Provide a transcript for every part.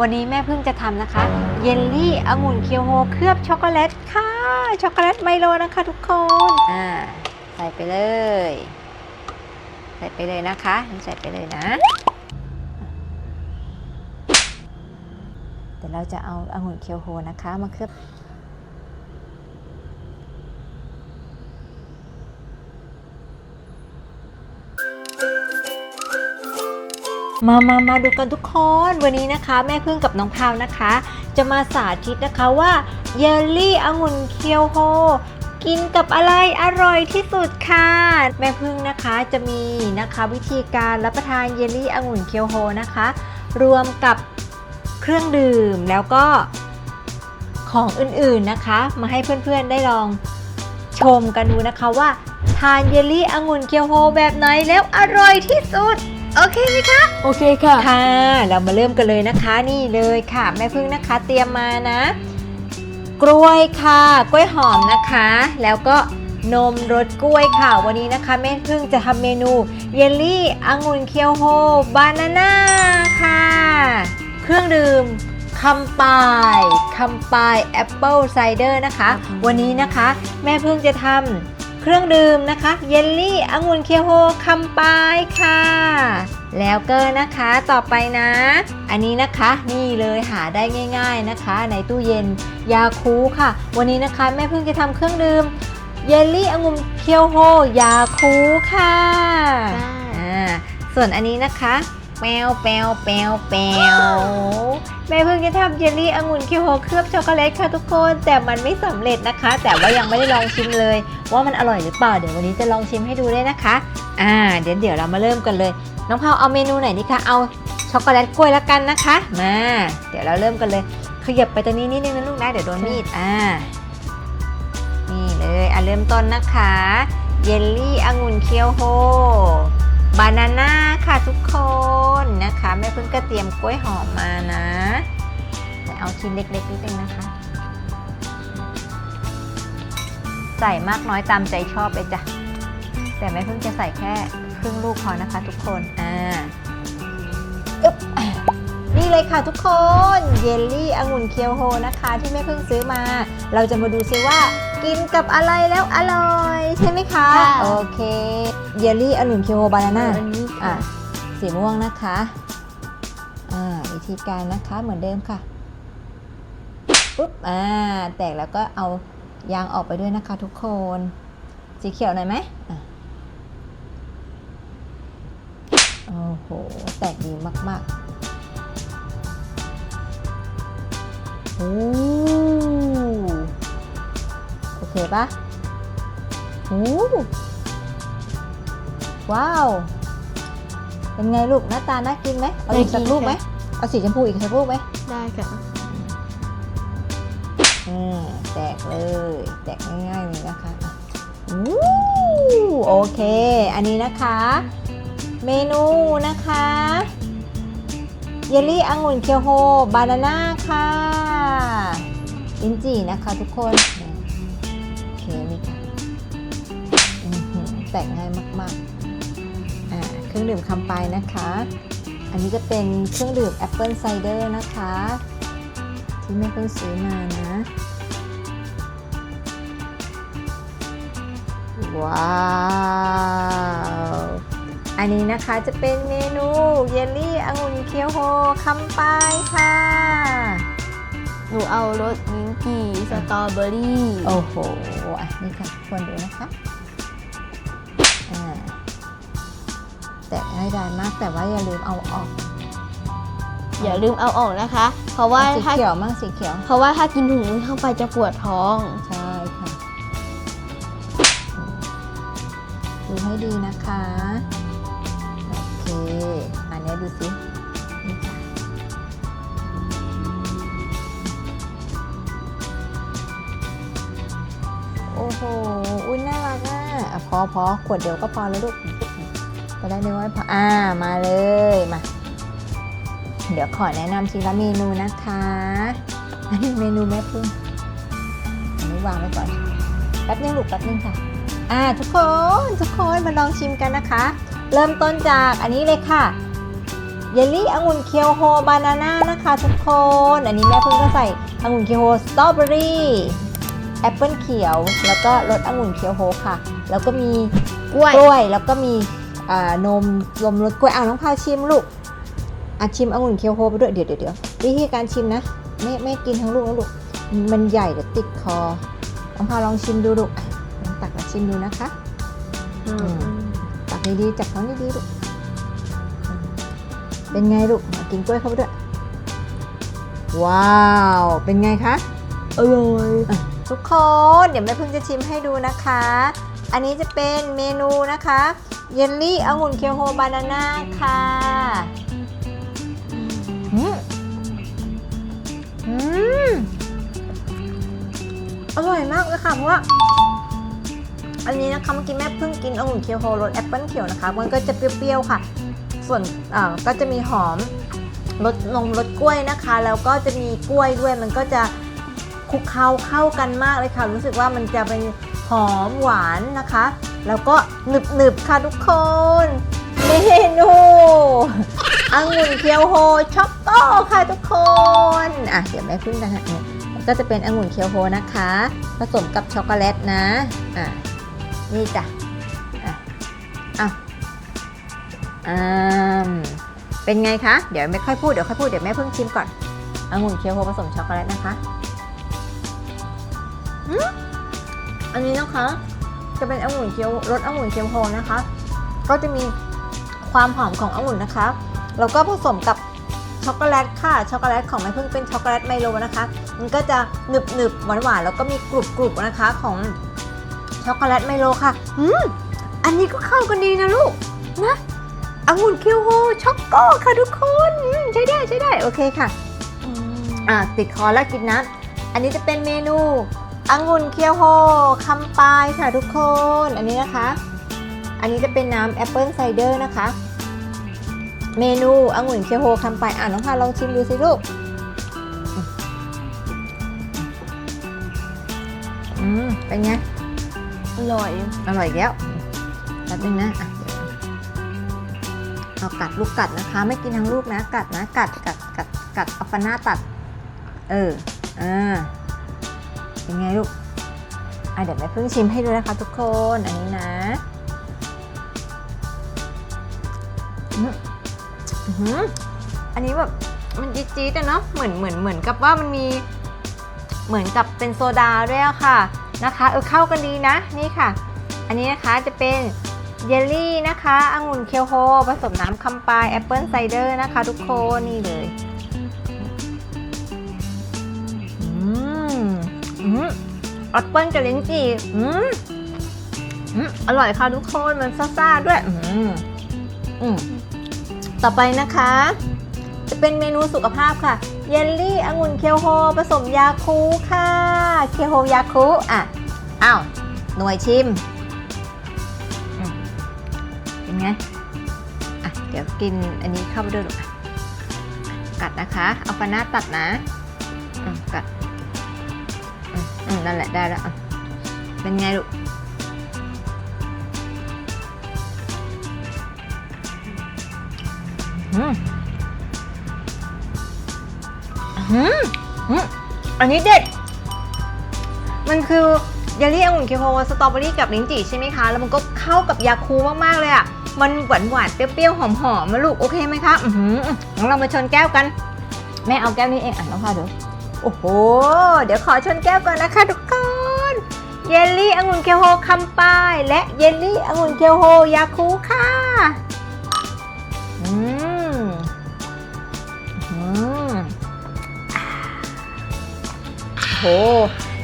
วันนี้แม่พึ่งจะทำนะคะ เยลลี่องุ่นเคียวโฮเคลือบช็อกโกแลตค่ะ ช็อกโกแลตไมโลนะคะทุกคนอ่าใส่ไปเลย ใส่ไปเลยนะคะใส่ไปเลยนะเดี๋ยวเราจะเอาองุ่นเคียวโฮนะคะมาเคลือบ มามามาดูกันทุกคน วันนี้นะคะ แม่พึ่งกับน้องพาวนะคะ จะมาสาธิตนะคะว่าเยลลี่องุ่นเคียวโฮกินกับอะไรอร่อยที่สุดค่ะ แม่พึ่งนะคะจะมีนะคะวิธีการรับประทานเยลลี่องุ่นเคียวโฮนะคะ รวมกับเครื่องดื่มแล้วก็ของอื่นๆนะคะ มาให้เพื่อนๆได้ลองชมกันดูนะคะว่า ทานเยลลี่องุ่นเคียวโฮแบบไหนแล้วอร่อยที่สุด โอเคไหมคะ โอเคค่ะ ค่ะ เรามาเริ่มกันเลยนะคะนี่เลยค่ะ แม่พึ่งนะคะเตรียมมานะ กล้วยค่ะ กล้วยหอมนะคะ แล้วก็นมรสกล้วยค่ะ วันนี้นะคะแม่พึ่งจะทำเมนูเยลลี่องุ่นเคียวโฮบานาน่าค่ะ เครื่องดื่มคำปายคำปายแอปเปิลไซเดอร์นะคะครับวันนี้นะคะ แม่พึ่งจะทำ เครื่องดื่มนะคะ เยลลี่องุ่นเคียวโฮคำปายค่ะ แล้วก็นะคะต่อไปนะ อันนี้นะคะนี่เลยหาได้ง่าย ๆนะคะ ในตู้เย็นยาคูค่ะ วันนี้นะคะแม่พึ่งจะทำเครื่องดื่มเยลลี่องุ่นเคียวโฮยาคูค่ะจ้าอ่าส่วนอันนี้นะคะ แปวแปวแปวแปวแม่เพิ่งจะทำเยลลี่องุ่นเคียวโฮเคลือบช็อกโกแลตค่ะทุกคน แต่มันไม่สำเร็จนะคะ แต่ว่ายังไม่ได้ลองชิมเลย ว่ามันอร่อยหรือเปล่าเดี๋ยววันนี้จะลองชิมให้ดูด้วยนะคะ อ่า เดี๋ยวเดี๋ยวเรามาเริ่มกันเลย น้องเพาเอาเมนูไหนดีคะเอาช็อกโกแลตกล้วยล้วกันนะคะ มา เดี๋ยวเราเริ่มกันเลยขยับไปตรงนี้นิดนึงนะลูกนะเดี๋ยวโดนมีดอ่านี่เลยอะเริ่มต้นนะคะ เยลลี่องุ่นเคียวโฮ บานาน่าค่ะทุกคนนะคะแม่เพิ่งก็เตรียมกล้วยหอมมานะแต่เอาชิ้นเล็กๆนิดนึงนะคะ ใส่มากน้อยตามใจชอบเลยจ้ะแต่แม่เพิ่งจะใส่แค่ครึ่งลูกพอนะคะ ทุกคนอ่าอึ๊บนี่เลยค่ะทุกคน เยลลี่องุ่นเคียวโฮนะคะ ที่แม่เพิ่งซื้อมา เราจะมาดูซิว่า กินกับอะไรแล้วอร่อย ใช่ไหมคะ ค่ะ โอเค เยลลี่องุ่นเคียวโฮบานาน่า อันนี้อะค่ะ สีม่วงนะคะ อ่า วิธีการนะคะเหมือนเดิมค่ะ ปุ๊บ อ่า แตกแล้วก็เอายางออกไปด้วยนะคะทุกคน สีเขียวหน่อยไหมอะโอ้โห แตกดีมากๆ โอ้ โอเคปะโอ้ว้าว เป็นไงลูกหน้าตาน่ากินไหมเอาอีกสักลูกไหมเอาสีชมพูอีกสักลูกไหมได้ค่ะอืมแตกเลยแตกง่ายๆเลยนะคะอะอู้โอเค อันนี้นะคะ เมนูนะคะ เยลลี่องุ่นเคียวโฮบานาน่าค่ะลินจีนะคะทุกคน เนี่ยโอเคนี่ค่ะอื้อหือแตกง่ายมากๆอ่าเครื่องดื่มคำไปนะคะ อันนี้จะเป็นเครื่องดื่มแอปเปิลไซเดอร์นะคะ ที่แม่เพิ่งซื้อมานะ ว้าวอันนี้นะคะจะเป็นเมนูเยลลี่องุ่นเคียวโฮคำปายค่ะหนูเอารสมิ้นท์จีสตรอเบอรี่ โอ้โห อะนี่ค่ะควรดูนะคะอ่าแตกง่ายดายมากแต่ว่าอย่าลืมเอาออก อย่าลืมเอาออกนะคะ เพราะว่าเอาสีถ้าเขียวมั่งสีเขียว เพราะว่าถ้ากินถุงนี้เข้าไปจะปวดท้อง ใช่ค่ะ ดูให้ดีนะคะ โอเค อันนี้ดูสิ โอ้โห อุ้ยน่ารักอะอะพอพอขวดเดียวก็พอแล้วลูกก็ได้เลยว่าพออ่ามาเลยมา เดี๋ยวขอแนะนำทีละเมนูนะคะอันนี้เมนูแม่พึ่งอันนี้วางไว้ก่อนแป๊บนึงลูกแป๊บนึงค่ะอ่าทุกคนทุกคนมาลองชิมกันนะคะ เริ่มต้นจากอันนี้เลยค่ะเยลลี่องุ่นเคียวโฮบานาน่านะคะทุกคน อันนี้แม่เพิ่งก็ใส่องุ่นเคียวโฮสตรอเบอรี่ แอปเปิลเขียว แล้วก็รสองุ่นเคียวโฮค่ะ แล้วก็มีกล้วยกล้วย แล้วก็มีอ่านมลมรสกล้วยอ้าวน้องพาวชิมลูกอะชิมองุ่นเคียวโฮไปด้วยเดี๋ยวเดี๋ยวเดี๋ยววิธีการชิมนะ ไม่ไม่กินทั้งลูกนะลูกมันใหญ่เดี๋ยวติดคอน้องพาวลองชิมดูลูกอะลองตักมาชิมดูนะคะอืมตักดีๆจับช้อนดีๆลูกเป็นไงลูกมากินกล้วยเข้าไปด้วย ว้าว เป็นไงคะอร่อย ทุกคน เดี๋ยวแม่พึ่งจะชิมให้ดูนะคะ อันนี้จะเป็นเมนูนะคะ เยลลี่องุ่นเคียวโฮบานาน่าค่ะอืมอืมอร่อยมากเลยค่ะเพราะว่าอันนี้นะคะเมื่อกี้แม่เพิ่งกินองุ่นเคียวโฮรสแอปเปิลเขียวนะคะ มันก็จะเปรี้ยวๆค่ะ ส่วนก็จะมีหอมรสนมรสกล้วยนะคะ แล้วก็จะมีกล้วยด้วยมันก็จะ คลุกเคล้าเข้ากันมากเลยค่ะ รู้สึกว่ามันจะเป็นหอมหวานนะคะ แล้วก็หนึบๆค่ะทุกคนเมนูองุ่นเคียวโฮช็อกโก้ค่ะทุกคนอะเดี๋ยวแม่พึ่งนะฮะเนี่ยก็จะเป็นองุ่นเคียวโฮนะคะ ผสมกับช็อกโกแลตนะอะนี่จ้ะอะเอาอ่าเป็นไงคะ เดี๋ยวไม่ค่อยพูด เดี๋ยวค่อยพูด เดี๋ยวแม่เพิ่งชิมก่อนองุ่นเคียวโฮผสมช็อกโกแลตนะคะ อันนี้นะคะจะเป็นองุ่นเคียวรสองุ่นเคียวโฮนะคะ ก็จะมีความหอมขององุ่นนะคะ แล้วก็ผสมกับช็อกโกแลตค่ะ ช็อกโกแลตของแม่พิ่งเป็นช็อกโกแลตไมโลนะคะ มันก็จะหนึบหนึบหวานหวานๆแล้วก็มีกรุบกรุบนะคะของช็อกโกแลตไมโลค่ะอืมอันนี้ก็เข้ากันดีนะลูกนะองุ่นเคียวโฮช็อกโก้ค่ะทุกคนใช้ได้ใช้ได้โอเคค่ะอะติดคอแล้วกินน้ำอันนี้จะเป็นเมนู องุ่นเคียวโฮคำปายค่ะทุกคน อันนี้นะคะ อันนี้จะเป็นน้ำแอปเปิลไซเดอร์นะคะ เมนูองุ่นเคียวโฮคำปายอะน้องพาลองชิมดูสิลูกอืมเป็นไง อร่อย อร่อยอีกแล้วแป๊บนึงนะอะเดี๋ยวเอากัดลูกกัดนะคะ ไม่กินทั้งลูกนะ กัดนะ กัดกัดกัดกัดเอาฟันหน้าตัด เอออ่า เป็นไงลูกอะเดี๋ยวแม่เพิ่งชิมให้ดูนะคะทุกคน อันนี้นะอื้มอันนี้แบบมันจี๊ดๆอะเนาะ เหมือนเหมือนเหมือนกับว่ามันมี เหมือนกับเป็นโซดาด้วยอะค่ะนะคะเออเข้ากันดีนะนี่ค่ะ อันนี้นะคะจะเป็นเยลลี่นะคะองุ่นเคียวโฮผสมน้ำคำปายแอปเปิลไซเดอร์นะคะ ทุกคนนี่เลย แอปเปิ้ลกับลิ้นจี่อืมอืมอร่อยค่ะทุกคนมันซ่าๆด้วย อืมอืมต่อไปนะคะ จะเป็นเมนูสุขภาพค่ะ เยลลี่องุ่นเคียวโฮผสมยาคูค่ะ เคียวโฮยาคูอะอ้าวหน่วยชิมเป็นไงอะเดี๋ยวกินอันนี้เข้าไปด้วยลูกอะกัดนะคะ เอาฟันหน้าตัดนะกัด อืมนั่นแหละได้แล้วอะเป็นไงลูกอืมอืมอืมอันนี้เด็ด มันคือเยลลี่องุ่นเคียวโฮสตรอเบอรี่กับลิ้นจี่ใช่ไหมคะ แล้วมันก็เข้ากับยาคูมาก ๆ เลยอะ มันหวานหวานๆเปรี้ยวๆ หอมๆมาลูก โอเคไหมคะ อือหืองั้นเรามาชนแก้วกัน แม่เอาแก้วนี้เอง อะน้องพาดู โอ้โห เดี๋ยวขอชนแก้วก่อนนะคะทุกคน เยลลี่องุ่นเคียวโฮคำปายและเยลลี่องุ่นเคียวโฮยาคูค่ะ อืม อืมโห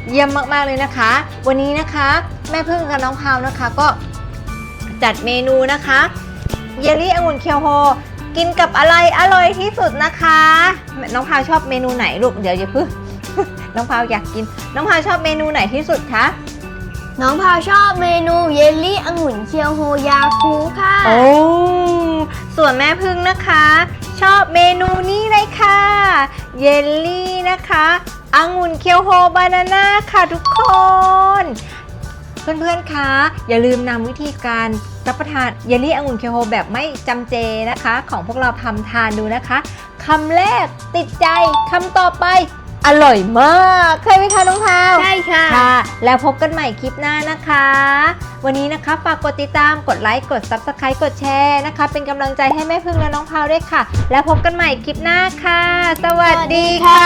เยี่ยมมาก ๆ เลยนะคะ วันนี้นะคะ แม่พึ่งกับน้องพาวนะคะก็จัดเมนูนะคะ เยลลี่องุ่นเคียวโฮ กินกับอะไรอร่อยที่สุดนะคะ น้องพาวชอบเมนูไหนลูกเดี๋ยวอย่าเพึ่งน้องพาวอยากกิน น้องพาวชอบเมนูไหนที่สุดคะน้องพาวชอบเมนูเยลลี่องุ่นเคียวโฮยาคูค่ะโอ้ส่วนแม่พึ่งนะคะ ชอบเมนูนี้เลยค่ะ เยลลี่นะคะองุ่นเคียวโฮบานาน่าค่ะทุกคน เพื่อนๆ คะ อย่าลืมนำวิธีการรับประทานเยลลี่องุ่นเคโฮแบบไม่จำเจนะคะ ของพวกเราทำทานดูนะคะคำแรกติดใจคำต่อไปอร่อยมาก เคยไหมคะน้องพาวใช่ค่ะค่ะ แล้วพบกันใหม่คลิปหน้านะคะ วันนี้นะคะฝากกดติดตามกดไลค์กด Subscribe กดแชร์นะคะ เป็นกำลังใจให้แม่พึ่งและน้องพาวด้วยค่ะ แล้วพบกันใหม่คลิปหน้าค่ะ สวัสดีค่ะ